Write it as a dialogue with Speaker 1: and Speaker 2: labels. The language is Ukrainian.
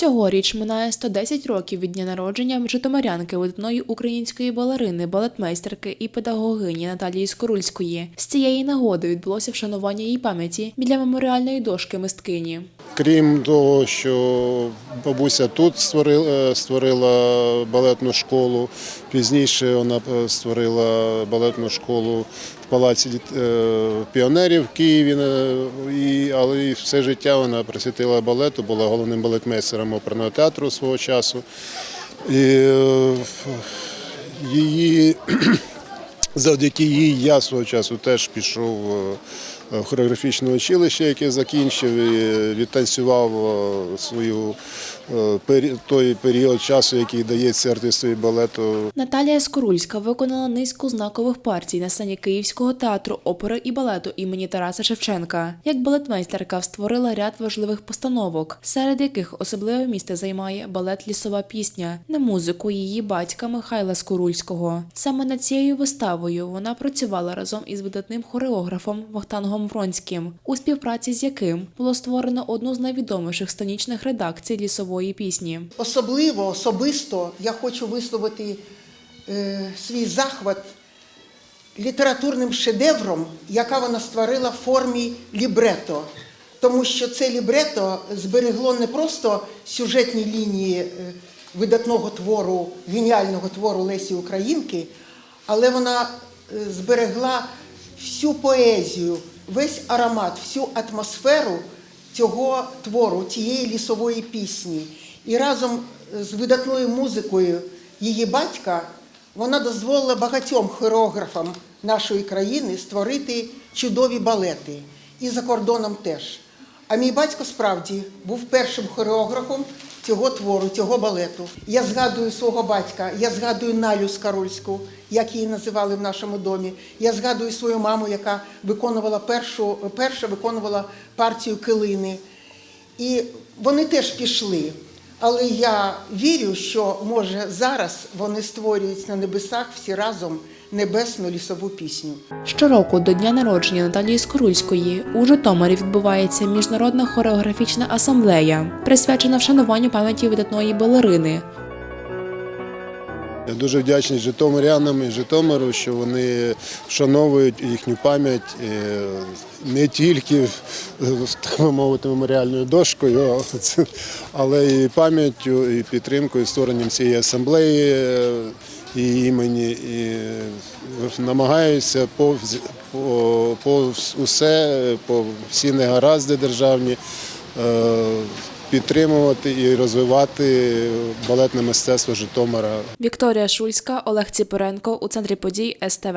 Speaker 1: Цьогоріч минає 110 років від дня народження житомирянки видатної української балерини, балетмейстерки і педагогині Наталії Скорульської. З цієї нагоди відбулося вшанування її пам'яті біля меморіальної дошки мисткині.
Speaker 2: Крім того, що бабуся тут створила, створила балетну школу, пізніше вона е, створила балетну школу в палаці е, піонерів в Києві, е, і, але все життя вона присвятила балету, була головним балетмейстером оперного театру свого часу. І е, її Завдяки їй я свого часу теж пішов е, хореографічне училище, яке закінчив і відтанцював свою той період часу, який дається артистові балету
Speaker 1: Наталія Скорульська виконала низку знакових партій на сцені Київського театру опери і балету імені Тараса Шевченка. Як балетмейстерка створила ряд важливих постановок, серед яких особливе місце займає балет Лісова пісня на музику її батька Михайла Скорульського. Саме над цією виставою вона працювала разом із видатним хореографом Вахтангом Вронським, у співпраці з яким було створено одну з найвідоміших станічних редакцій лісової пісні.
Speaker 3: Особливо, особисто я хочу висловити е, свій захват літературним шедевром, яка вона створила в формі лібрето. Тому що це лібрето зберегло не просто сюжетні лінії е, видатного твору, геніального твору Лесі Українки, але вона е, зберегла всю поезію, весь аромат, всю атмосферу цього твору, цієї лісової пісні. І разом з видатною музикою її батька вона дозволила багатьом хореографам нашої країни створити чудові балети. І за кордоном теж. А мій батько справді був першим хореографом цього твору, цього балету. Я згадую свого батька, я згадую Налю Скарульську, як її називали в нашому домі. Я згадую свою маму, яка виконувала першу, перша виконувала партію килини. І вони теж пішли. Але я вірю, що може зараз вони створюють на небесах всі разом небесну лісову пісню.
Speaker 1: Щороку до дня народження Наталії Скорульської у Житомирі відбувається міжнародна хореографічна асамблея, присвячена вшануванню пам'яті видатної балерини.
Speaker 2: Я дуже вдячний Житомирянам і Житомиру, що вони вшановують їхню пам'ять е, не тільки е, мовити меморіальною дошкою, але і пам'яттю, і підтримкою, і створенням цієї асамблеї е, і імені. І намагаюся по, по, по усе, по всі негаразди державні. Підтримувати і розвивати балетне мистецтво Житомира.
Speaker 1: Вікторія Шульська, Олег Ціпоренко у центрі подій СТВ.